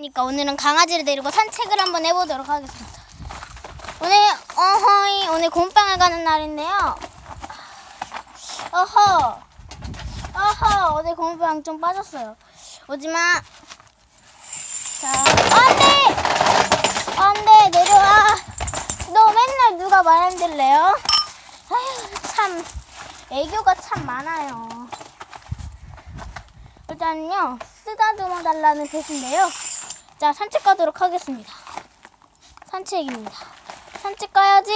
그러니까 오늘은 강아지를 데리고 산책을 한번 해보도록 하겠습니다. 오늘 어허이 오늘 곰빵을 가는 날인데요. 어허 어허 오늘 곰빵 좀 빠졌어요. 오지마. 자 안돼 안돼 내려와. 너 맨날 누가 말 안 들래요? 참 애교가 참 많아요. 일단은요 쓰다듬어 달라는 뜻인데요. 자 산책 가도록 하겠습니다. 산책입니다. 산책 가야지.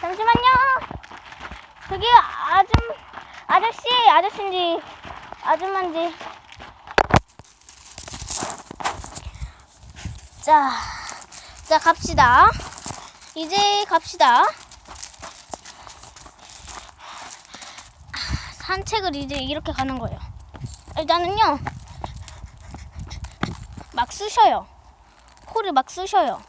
잠시만요. 저기 아줌 아저씨 아저씨인지 아줌마인지 자, 자 갑시다. 이제 갑시다. 산책을 이제 이렇게 가는 거예요. 일단은요, 막 쑤셔요. 코를 막 쑤셔요.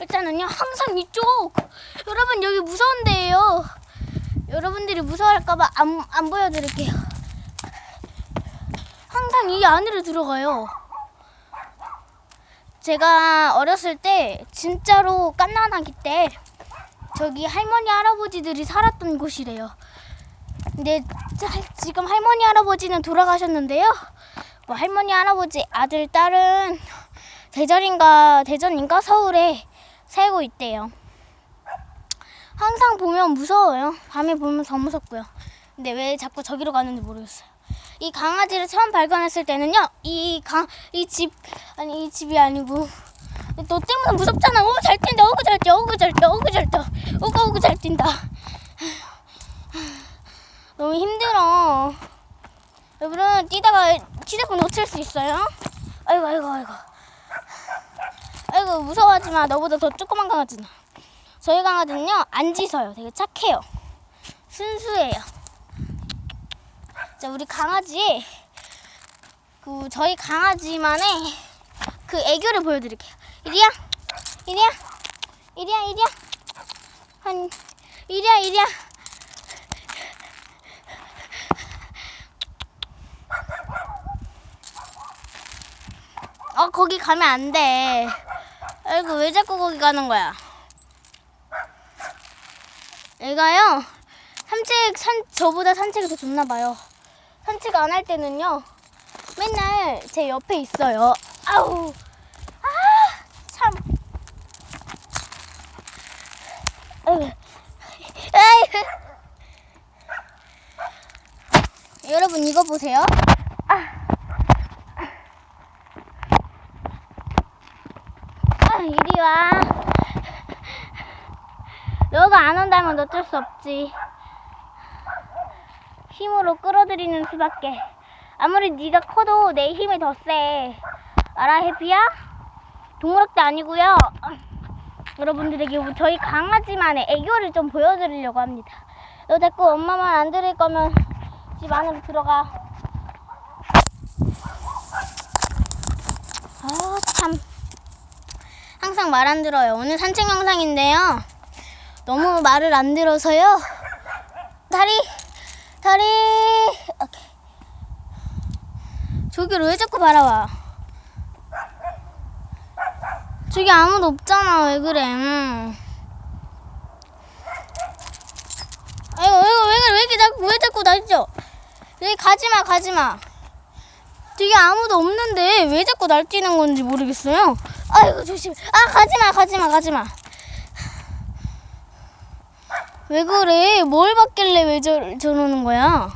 일단은요, 항상 이쪽. 여러분, 여기 무서운 데예요. 여러분들이 무서워할까봐 안, 안 보여드릴게요. 항상 이 안으로 들어가요. 제가 어렸을 때 진짜로 깐난아기 때 저기 할머니 할아버지들이 살았던 곳이래요. 근데 자- 지금 할머니 할아버지는 돌아가셨는데요. 뭐 할머니 할아버지 아들 딸은 대전인가 대전인가 서울에 살고 있대요. 항상 보면 무서워요. 밤에 보면 더 무섭고요. 근데 왜 자꾸 저기로 가는지 모르겠어요. 이 강아지를 처음 발견했을 때는요. 이 강 이 집 아니 이 집이 아니고 너 때문에 무섭잖아. 어우 잘 뛴다. 어우 잘 뛰어. 어우 잘 뛰어. 어우 잘 뛰어. 어우 어우 잘 뛴다. 너무 힘들어. 여러분 뛰다가 휴대폰 놓칠 수 있어요. 아이고 아이고 아이고. 아이고 무서워하지 마. 너보다 더 조그만 강아지는. 저희 강아지는요 안 짖어요. 되게 착해요. 순수해요. 자 우리 강아지의 그 저희 강아지만의 그 애교를 보여드릴게요. 이리야, 이리야, 이리야, 이리야, 한 이리야, 이리야. 어 거기 가면 안 돼. 아이고 왜 자꾸 거기 가는 거야? 얘가요 산책 산 저보다 산책이 더 좋나 봐요. 산책 안 할 때는요 맨날 제 옆에 있어요. 아우 아 참. 여러분 이거 보세요. 아, 이리 와. 너가 안 온다면 어쩔 수 없지. 힘으로 끌어들이는 수밖에. 아무리 네가 커도 내 힘이 더 세. 알아, 해피야? 동물학대 아니고요. 여러분들에게 저희 강아지만의 애교를 좀 보여드리려고 합니다. 너 자꾸 엄마 말 안 들을 거면 집 안으로 들어가. 아, 참. 항상 말 안 들어요. 오늘 산책 영상인데요. 너무 말을 안 들어서요. 다리, 다리. 오케이. 저기를 왜 자꾸 바라와? 저기 아무도 없잖아. 왜 그래? 음. 아이고, 아이고, 왜 그래? 왜 이렇게 자꾸, 왜 자꾸 날죠? 여기 가지마, 가지마. 되게 아무도 없는데 왜 자꾸 날뛰는 건지 모르겠어요. 아이고 조심. 아 가지마 가지마 가지마. 왜 그래? 뭘 받길래 왜 저, 저러는 거야?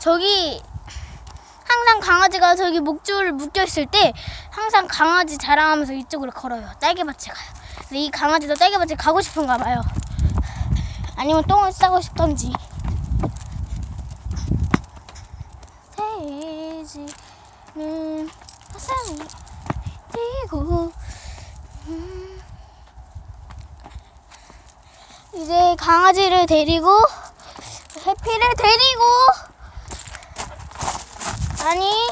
저기 항상 강아지가 저기 목줄 묶여 있을 때 항상 강아지 자랑하면서 이쪽으로 걸어요. 딸기밭에 가요. 근데 이 강아지도 딸기밭에 가고 싶은가 봐요. 아니면 똥을 싸고 싶던지. 돼지는 화상이 뛰고 음. 이제 강아지를 데리고 해피를 데리고 아니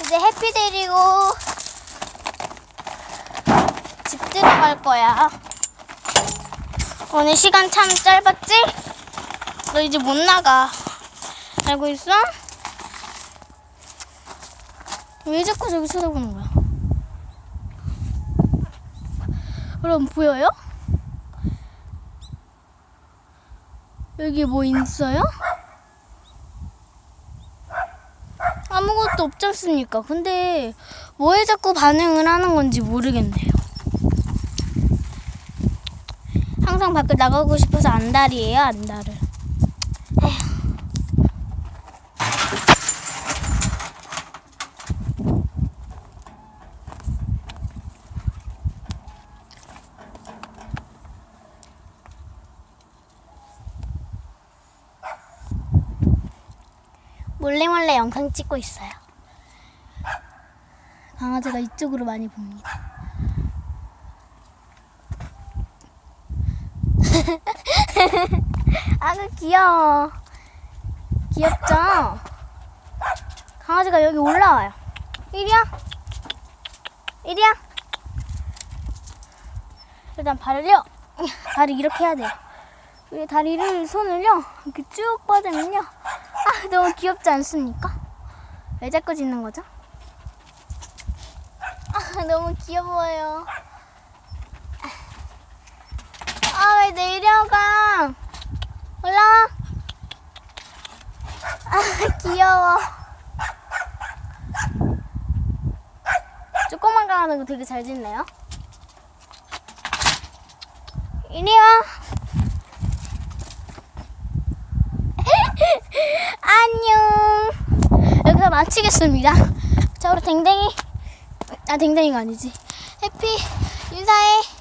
이제 해피 데리고 집 들어갈 거야. 오늘 시간 참 짧았지? 너 이제 못 나가. 알고 있어? 왜 자꾸 저기 쳐다보는 거야? 그럼 보여요? 여기 뭐 있어요? 아무것도 없지 않습니까? 근데 뭐에 자꾸 반응을 하는 건지 모르겠네요. 항상 밖에 나가고 싶어서 안달이에요, 안달을. 몰래 몰래 영상 찍고 있어요. 강아지가 이쪽으로 많이 봅니다. 아그 귀여워. 귀엽죠? 강아지가 여기 올라와요. 이리야. 이리야. 일단 발을요. 발을 이렇게 해야 돼요. 이 다리를 손을요 이렇게 쭉 뻗으면요. 아 너무 귀엽지 않습니까? 왜 자꾸 짖는 거죠? 아 너무 귀여워요. 아 왜 내려가? 올라와. 아 귀여워. 조그만 강아지 되게 잘 짖네요. 이리 와. 안녕. 여기서 마치겠습니다. 자, 우리 댕댕이. 아, 댕댕이가 아니지. 해피, 인사해.